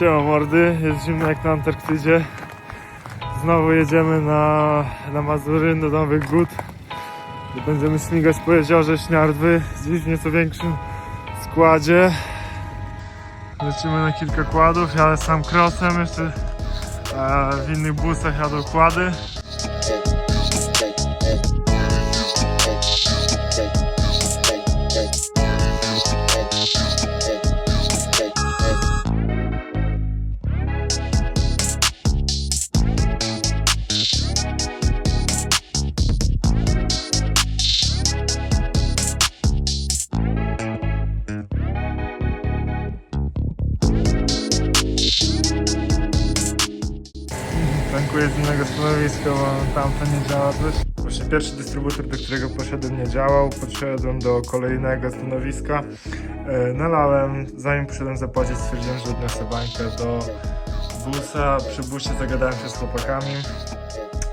mordy, jest zimno jak na Antarktydzie. Znowu jedziemy na, na Mazury, do Nowych Gód. Będziemy śmigać po jeziorze Śniardwy, dziś w nieco większym składzie. Lecimy na kilka kładów, jadę sam krosem, jeszcze e, w innych busach jadą kłady. Tamto nie działa coś. Właśnie pierwszy dystrybutor, do którego poszedłem nie działał. Podszedłem do kolejnego stanowiska. E, nalałem, zanim poszedłem zapłacić stwierdziłem, że odniosę bańkę do busa. Przy busie zagadałem się z chłopakami.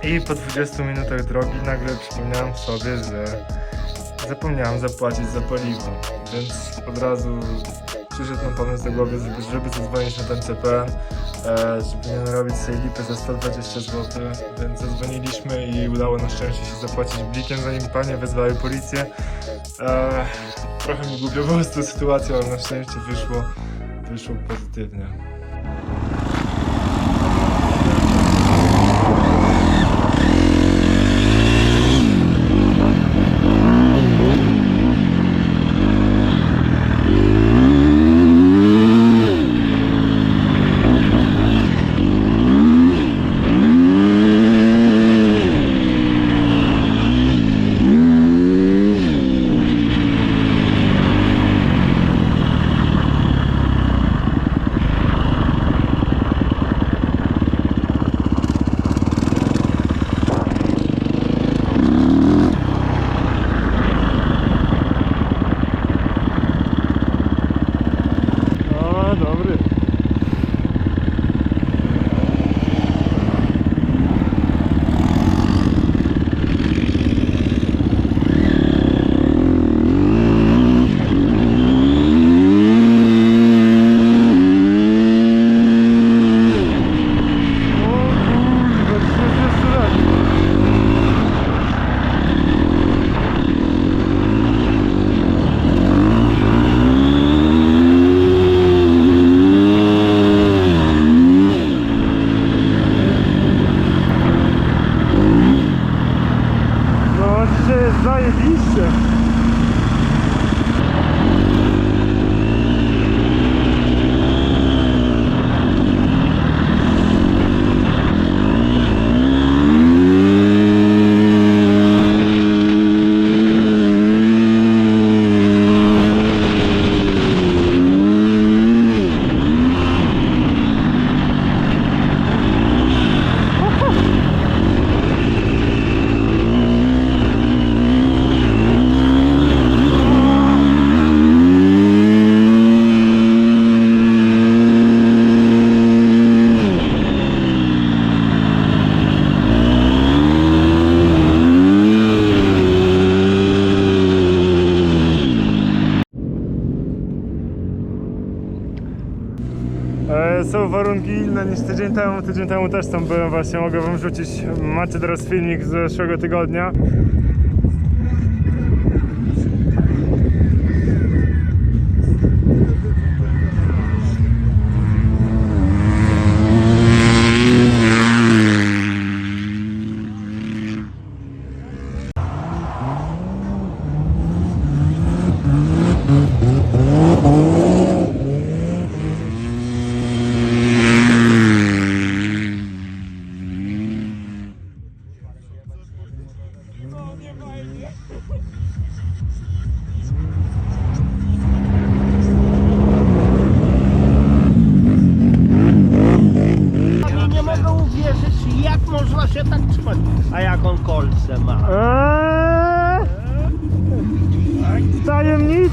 I po 20 minutach drogi nagle przypomniałem sobie, że zapomniałem zapłacić za paliwo. Więc od razu przyszedł nam pomysł do głowy, żeby, zadzwonić na ten CPN, e, żeby nie narobić sobie lipy za 120 zł, więc zadzwoniliśmy i udało na szczęście się zapłacić blikiem, zanim panie wezwały policję. E, trochę mi głupio było z tą sytuacją, ale na szczęście wyszło, wyszło pozytywnie. O, dobry. O kurwa, co jest jeszcze raz? No dzisiaj jest zajebiście. E, Warunki inne niż tydzień temu. Tydzień temu też tam byłem właśnie. Mogę wam wrzucić. Macie teraz filmik z zeszłego tygodnia.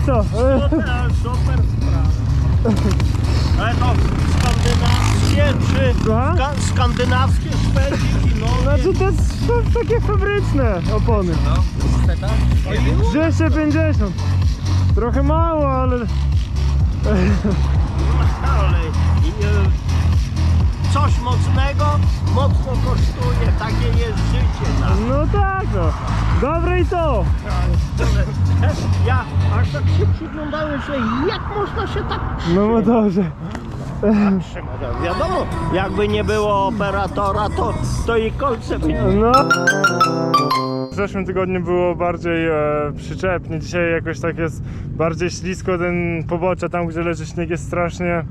Super sprawa. Ale to skandynawskie czy ska skandynawskie szpedziki, no Znaczy to jest to takie fabryczne opony. nie. 250. Trochę mało, ale Ale e, coś mocnego mocno kosztuje. Takie jest życie. No. No tak, no. Dobre i to. Ja aż tak się przyglądałem, że jak można się tak No bo dobrze. trzymać. Wiadomo, jakby nie było operatora, to, to i kolce by nie... No. W zeszłym tygodniu było bardziej e, przyczepnie, dzisiaj jakoś tak jest bardziej ślisko, ten pobocze tam gdzie leży śnieg jest strasznie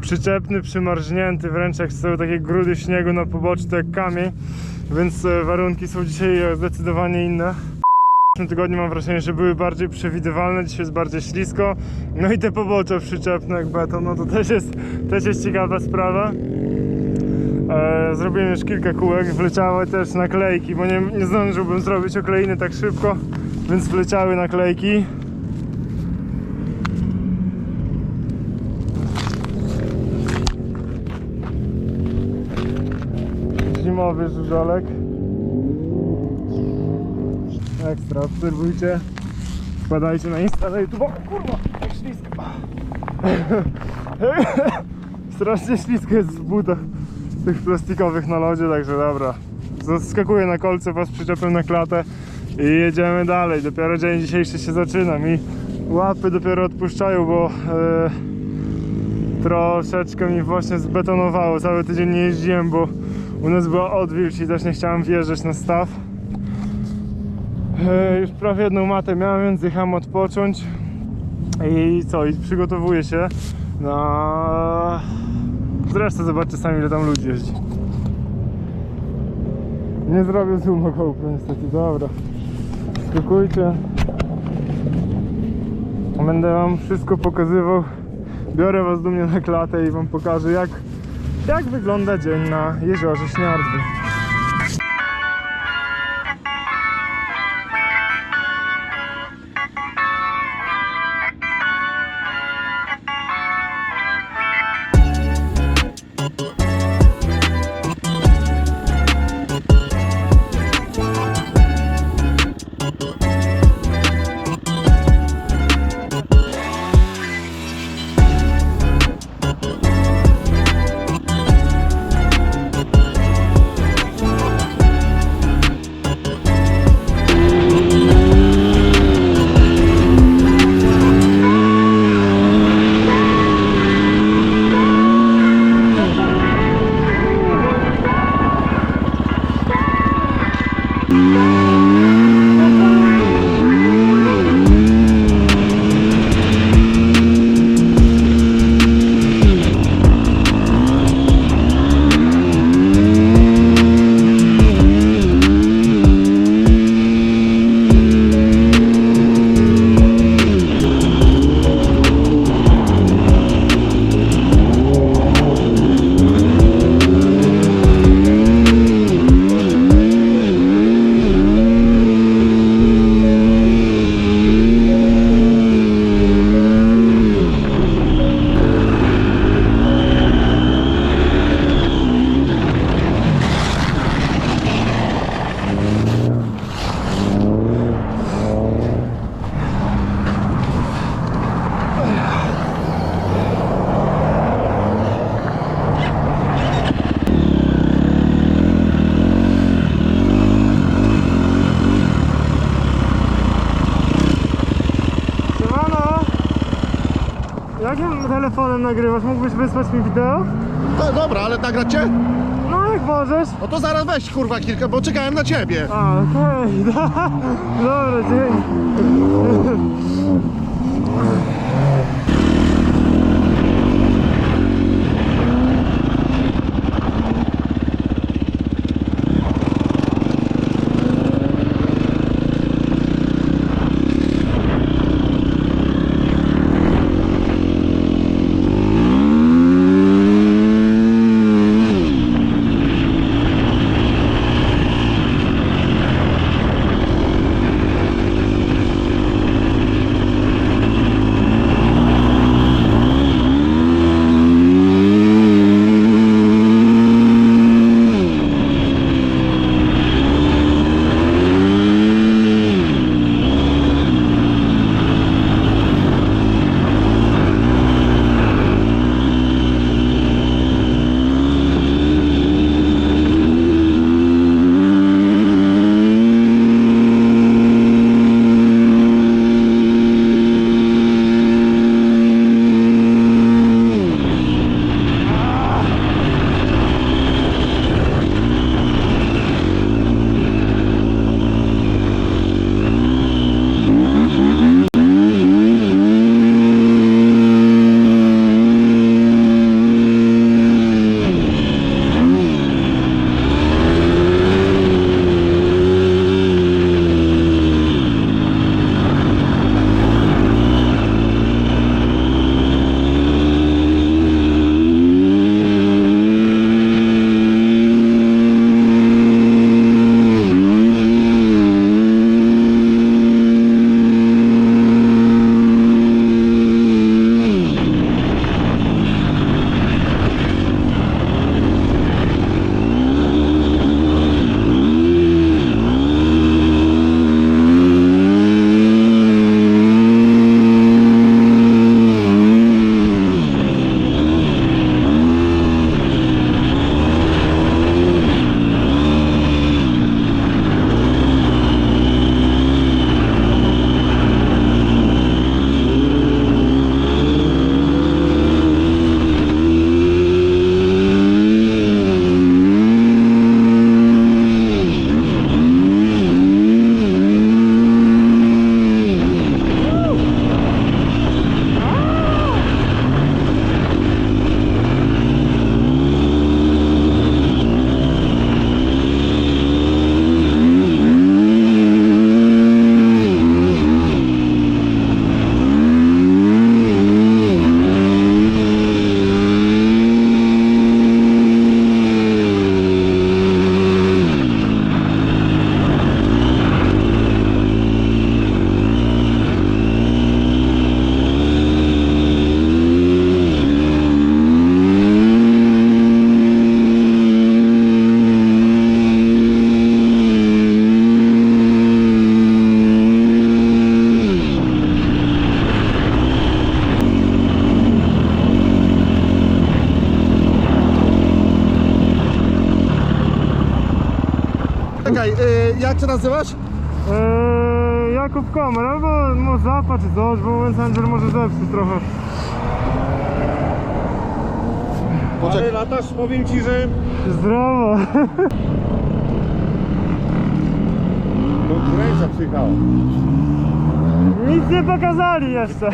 przyczepny, przymarznięty, wręcz jak są takie grudy śniegu na poboczu, jak kamień, więc e, warunki są dzisiaj e, zdecydowanie inne. W zeszłym tygodniu mam wrażenie, że były bardziej przewidywalne, dzisiaj jest bardziej ślisko, no i te pobocze przyczepne jak beton, no to też jest, też jest ciekawa sprawa. E, zrobiłem już kilka kółek, wleciały też naklejki, bo nie, nie zdążyłbym zrobić okleiny tak szybko, więc wleciały naklejki. Zimowy żużolek. Ekstra, obserwujcie. Wpadajcie na Insta, na YouTube. O kurwa, jak ślisko. Strasznie ślisko jest w butach tych plastikowych na lodzie, także dobra. Zaskakuję na kolce was przyczepem na klatę i jedziemy dalej. Dopiero dzień dzisiejszy się zaczyna. Mi łapy dopiero odpuszczają, bo e, troszeczkę mi właśnie zbetonowało. Cały tydzień nie jeździłem, bo u nas była odwilż i też nie chciałem wjeżdżać na staw. E, już prawie jedną matę miałem, więc jechałem odpocząć. I co? I przygotowuję się na... Zresztą zobaczcie sami ile tam ludzi jeździ. Nie zrobię zooma GoPro niestety, dobra. Skakujcie. Będę wam wszystko pokazywał. Biorę was do mnie na klatę i wam pokażę jak, jak wygląda dzień na jeziorze Śniardwy. Telefonem nagrywasz? Mógłbyś wysłać mi wideo? No dobra, ale nagrać cię? No jak możesz. No to zaraz weź kurwa kilka, bo czekałem na ciebie. A, okej, dobra, dzięki. Jak się nazywasz? Eee, Jakub Komer, albo no, Zapa czy coś, bo Messenger może zepsuć trochę. Poczekaj. latasz, powiem ci, że Zdrowo. konkurencja przyjechała. Nic nie pokazali jeszcze.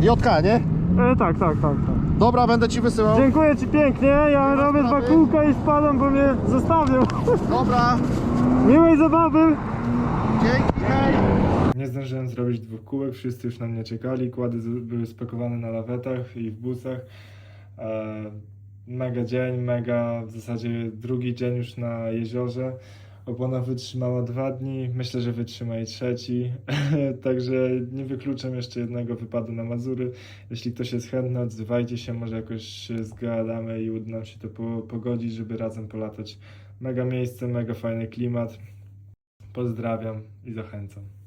JK, nie? E, tak, tak, tak, tak. Dobra, będę ci wysyłał. Dziękuję Ci pięknie, ja robię dwa kółka i spadam, bo mnie zostawią. Dobra, Miłej zabawy. dzięki, hej. Nie zdążyłem zrobić dwóch kółek, wszyscy już na mnie czekali, kłady z- były spakowane na lawetach i w busach. E, mega dzień, mega w zasadzie drugi dzień już na jeziorze. Opona wytrzymała dwa dni, myślę, że wytrzyma i trzeci, także nie wykluczam jeszcze jednego wypadu na Mazury. Jeśli ktoś jest chętny, odzywajcie się, może jakoś się zgadamy i uda nam się to po, pogodzić, żeby razem polatać. Mega miejsce, mega fajny klimat. Pozdrawiam i zachęcam.